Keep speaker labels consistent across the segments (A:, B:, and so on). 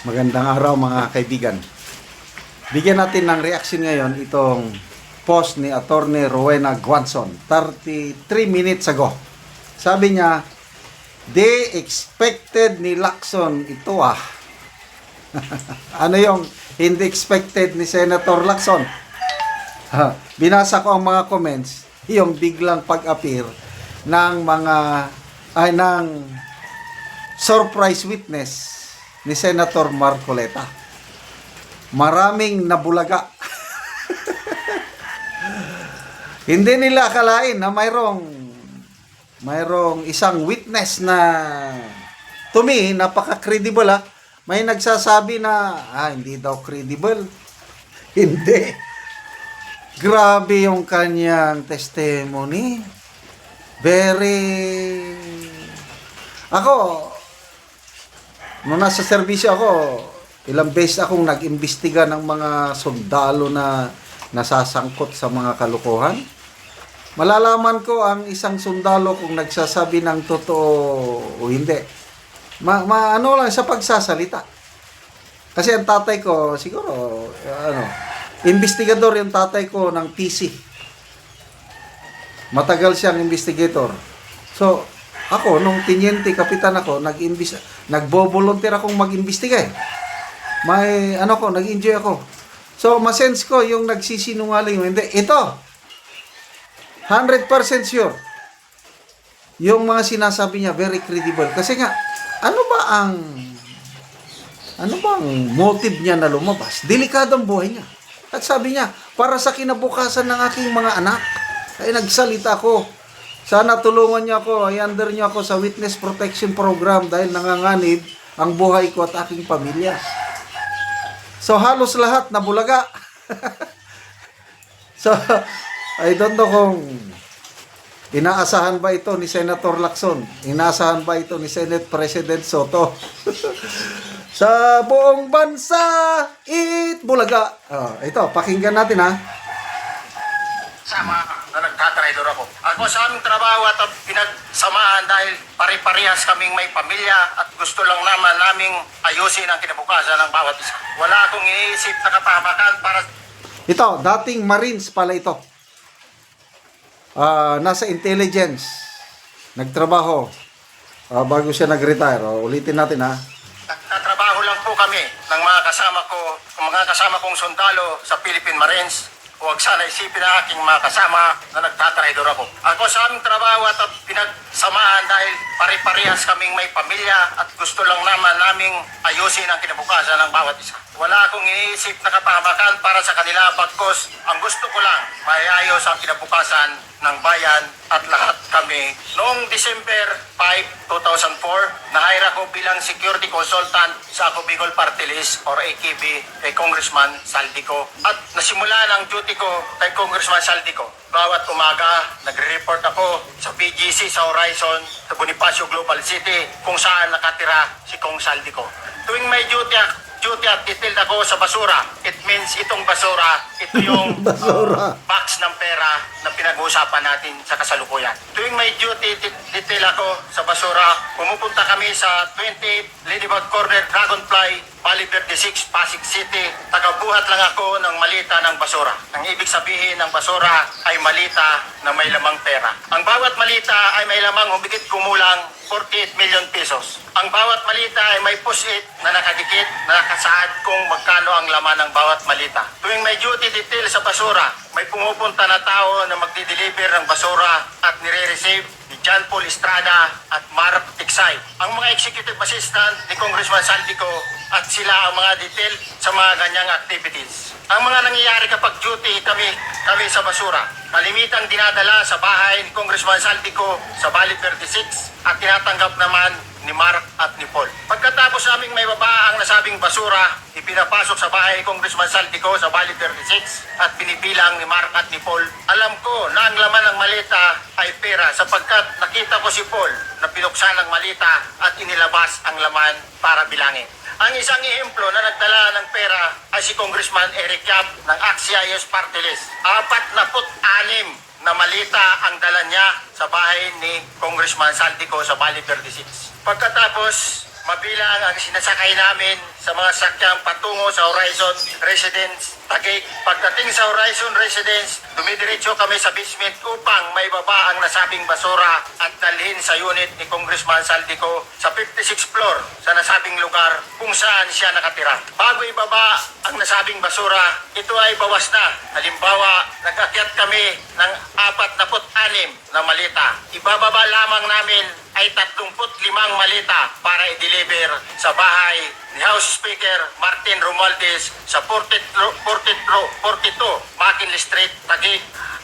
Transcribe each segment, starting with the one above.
A: Magandang araw mga kaibigan. Bigyan natin ng reaction ngayon itong post ni Attorney Rowena Guanson 33 minutes ago. Sabi niya, they expected ni Lacson ito ah. ano yung hindi expected ni Senator Lacson? Binasa ko ang mga comments, yung biglang pag-appear ng mga ay ng surprise witness ni Senator Marcoleta. Maraming nabulaga. Hindi nila akalain na mayroong mayroong isang witness na to me napaka-credible ah. May nagsasabi na ah hindi daw credible. Hindi. Grabe yung kanyang testimony. Very Ako Nung nasa serbisyo ako, ilang beses akong nag-imbestiga ng mga sundalo na nasasangkot sa mga kalukuhan. Malalaman ko ang isang sundalo kung nagsasabi ng totoo o hindi. Ma, ma ano lang sa pagsasalita. Kasi ang tatay ko, siguro, ano, investigador yung tatay ko ng PC. Matagal siyang investigator. So, ako, nung tinyente, kapitan ako, nag-imbis, nagbo-volunteer akong mag-imbestiga eh. May, ano ko, nag-enjoy ako. So, masense ko yung nagsisinungaling. Hindi, ito, 100% sure. Yung mga sinasabi niya, very credible. Kasi nga, ano ba ang, ano ba ang motive niya na lumabas? Delikado ang buhay niya. At sabi niya, para sa kinabukasan ng aking mga anak, ay nagsalita ko. Sana tulungan niyo ako, i-under niyo ako sa Witness Protection Program dahil nanganganib ang buhay ko at aking pamilya. So halos lahat nabulaga. so I don't know kung inaasahan ba ito ni Senator Lacson? Inaasahan ba ito ni Senate President Soto? sa buong bansa, it bulaga. Oh, ito, pakinggan natin ha.
B: sama na nagtatraidor ako. Ako sa aming trabaho at pinagsamahan dahil pare-parehas kaming may pamilya at gusto lang naman naming ayusin ang kinabukasan ng bawat isa. Wala akong iniisip na kapahamakan para
A: Ito, dating Marines pala ito. Ah, nasa intelligence. Nagtrabaho. Ah, bago siya nag-retire. Oh, ulitin natin ha.
B: Nagtatrabaho lang po kami ng mga kasama ko, mga kasama kong sundalo sa Philippine Marines. Huwag sana isipin na aking mga kasama na nagtatraidor ako. Ako sa aming trabaho at pinagsamahan dahil pare-parehas kaming may pamilya at gusto lang naman naming ayusin ang kinabukasan ng bawat isa. Wala akong iniisip na kapahamakan para sa kanila pagkos ang gusto ko lang maayos ang kinabukasan ng bayan at lahat kami. Noong December 5, 2004, na-hire ako bilang security consultant sa Ako Bicol Party List or AKB kay Congressman Saldico. At nasimula ng duty ko kay Congressman Saldico. Bawat umaga, nagre-report ako sa BGC sa Horizon, sa Bonifacio Global City, kung saan nakatira si Kong Saldico. Tuwing may duty, duty at detailed ako sa basura, it means itong basura, ito yung
A: Basura.
B: box ng pera na pinag-uusapan natin sa kasalukuyan. Tuwing may duty detail ako sa basura, pumupunta kami sa 20 Ladybug Corner Dragonfly, Valley 36, Pasig City. Tagabuhat lang ako ng malita ng basura. Ang ibig sabihin ng basura ay malita na may lamang pera. Ang bawat malita ay may lamang humigit kumulang 48 million pesos. Ang bawat malita ay may push-it na nakadikit na nakasaad kung magkano ang laman ng bawat malita. Tuwing may duty detail sa basura, may pumupunta na tao na magdi-deliver ng basura at nire-receive ni John Paul Estrada at Mark Tiksay. Ang mga executive assistant ni Congressman Saldico at sila ang mga detail sa mga ganyang activities. Ang mga nangyayari kapag duty kami, kami sa basura, kalimitang dinadala sa bahay ni Congressman Saldico sa Bali 36 at tinatanggap naman ni Mark at ni Paul. Pagkatapos naming may baba ang nasabing basura, ipinapasok sa bahay Congressman Saldico sa Bali 36 at binibilang ni Mark at ni Paul. Alam ko na ang laman ng malita ay pera sapagkat nakita ko si Paul na pinuksan ang malita at inilabas ang laman para bilangin. Ang isang ehemplo na nagdala ng pera ay si Congressman Eric Yap ng Axia Yes Party List. Apat na put anim na malita ang dala niya sa bahay ni Congressman Saltico sa Bali 36. Pagkatapos mabilang ang sinasakay namin sa mga sakyang patungo sa Horizon Residence Taguig. Pagdating sa Horizon Residence, dumidiretso kami sa basement upang may baba ang nasabing basura at dalhin sa unit ni Congressman Saldico sa 56th floor sa nasabing lugar kung saan siya nakatira. Bago ibaba ang nasabing basura, ito ay bawas na. Halimbawa, nag-akyat kami ng 46 na malita. Ibababa lamang namin ay 35 malita para i-deliver sa bahay ni House Speaker Martin Romualdez sa 42, 42, 42 McKinley Street, Taguig.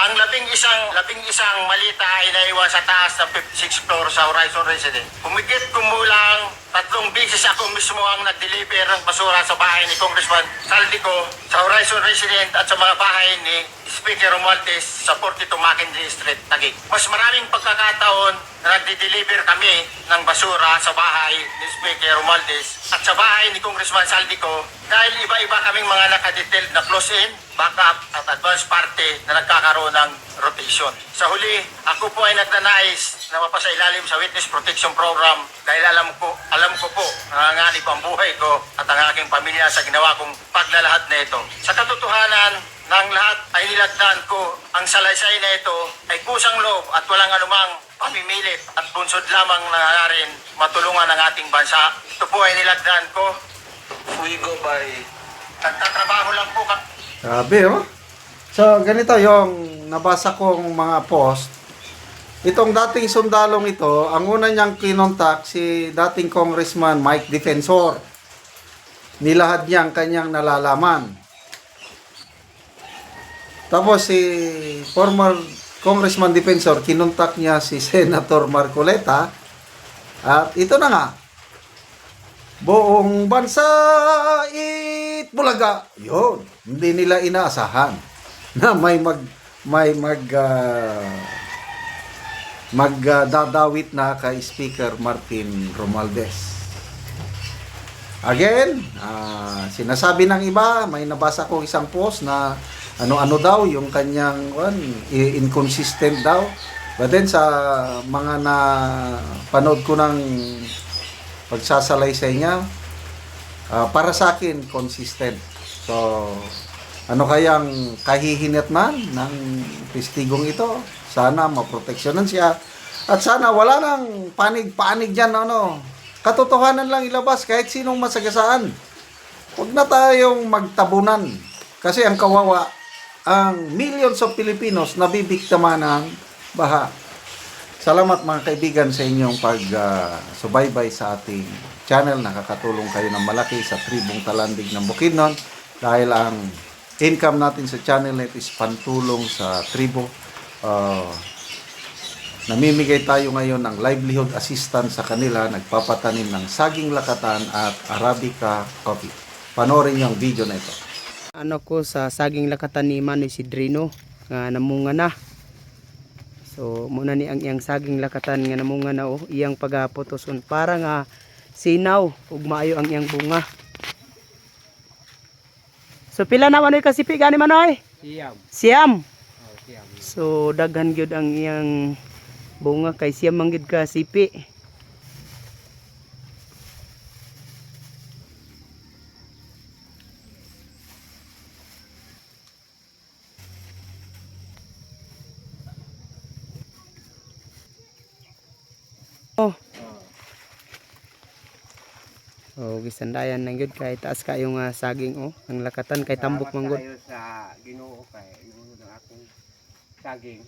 B: Ang labing isang labing isang malita ay naiwan sa taas ng 56 floor sa Horizon Residence. Kumigit kumulang tatlong bisis ako mismo ang nag-deliver ng basura sa bahay ni Congressman Saldico sa Horizon Residence at sa mga bahay ni Speaker Romualdez sa 42 Mackenzie Street, Taguig. Mas maraming pagkakataon na nagdi-deliver kami ng basura sa bahay ni Speaker Romualdez at sa bahay ni Congressman Saldico dahil iba-iba kaming mga nakadetailed na close-in, backup at advance party na nagkakaroon ng rotation. Sa huli, ako po ay nagnanais na mapasailalim sa Witness Protection Program dahil alam ko, alam ko po nanganganib ang buhay ko at ang aking pamilya sa ginawa kong paglalahad na ito. Sa katotohanan, ng lahat ay nilagdan ko ang salaysay na ito ay kusang loob at walang anumang pamimilit at bunsod lamang nangarin matulungan ang ating bansa. Ito po ay nilagdan ko.
C: We go by
B: Nagtatrabaho lang po.
A: Grabe, oh. So, ganito yung nabasa kong mga post. Itong dating sundalong ito, ang una niyang kinontak si dating Congressman Mike Defensor. Nilahad niya ang kanyang nalalaman. Tapos si former Congressman Defensor, kinontak niya si Senator Marcoleta. At ito na nga, Buong bansa it bulaga. Yun, hindi nila inaasahan na may mag may mag ah, magdadawit na kay Speaker Martin Romualdez. Again, ah, sinasabi ng iba, may nabasa ko isang post na ano-ano daw yung kanyang one, inconsistent daw. But then sa mga na panood ko ng pagsasalaysay niya, ah, para sa akin, consistent. So, ano kayang kahihinatnan ng testigong ito? Sana maproteksyonan siya. At sana wala nang panig-panig dyan, ano. Katotohanan lang ilabas kahit sinong masagasaan. Huwag na tayong magtabunan. Kasi ang kawawa, ang millions of Filipinos nabibiktima ng baha. Salamat mga kaibigan sa inyong pag-subaybay sa ating channel. Nakakatulong kayo ng malaki sa tribong talandig ng Bukidnon dahil ang income natin sa channel net is pantulong sa tribo. Uh, namimigay tayo ngayon ng livelihood assistance sa kanila, nagpapatanim ng saging lakatan at Arabica coffee. Panorin ang video na ito.
D: ano ko sa saging lakatan ni Manoy Sidrino nga namunga na so muna ni ang iyang saging lakatan nga namunga na oh, iyang pagapotoson para nga sinaw ug maayo ang iyang bunga so pila na Manoy kasipi gani Manoy
C: Siyam.
D: siyam
C: Oh, siyam.
D: so daghan gyud ang iyang bunga kay siyam man gyud ka Oh, gisandayan na gyud kay taas kayong uh, saging oh, ang lakatan kay tambok man gud.
C: Kayo sa Ginoo kay Ginoo ng akong saging.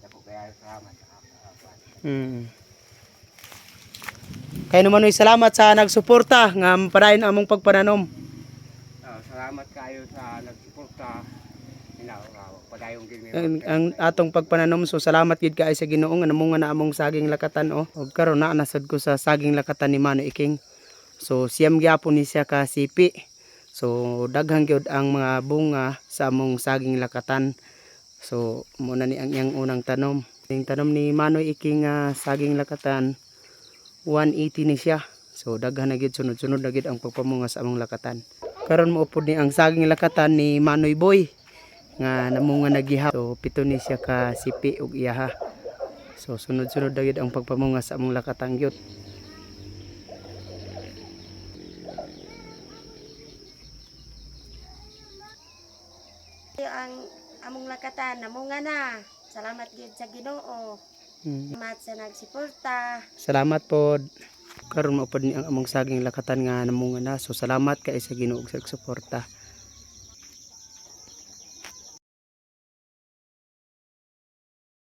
C: Dako kaya salamat sa akong
D: Mm. Kay naman salamat sa nagsuporta nga padayon among pagpananom.
C: Oh, salamat kayo sa nagsuporta. Ina, uh, padayong gid
D: Ang, ang atong pagpananom so salamat gid kay sa Ginoo nga namunga na among saging lakatan oh. Ug karon na nasad ko sa saging lakatan ni Mano Iking. So siyam gyapon ni siya ka sipi. So daghang gyud ang mga bunga sa among saging lakatan. So muna ni ang iyang unang tanom. Yung tanom ni Manoy Iking nga saging lakatan 180 ni siya. So daghan na gid sunod-sunod na gid ang pagpamunga sa among lakatan. Karon mo upod ni ang saging lakatan ni Manoy Boy nga namo nga so pito ni siya ka sipi ug iyaha so sunod-sunod dagid ang pagpamunga sa among lakatang gyud
E: ang among lakatan. Namo nga na. Salamat gyud sa Ginoo.
D: Hmm.
E: salamat sa nagsuporta.
D: Salamat pod karon mo pod ni ang among saging lakatan nga namo nga na. So salamat kay sa Ginoo sa suporta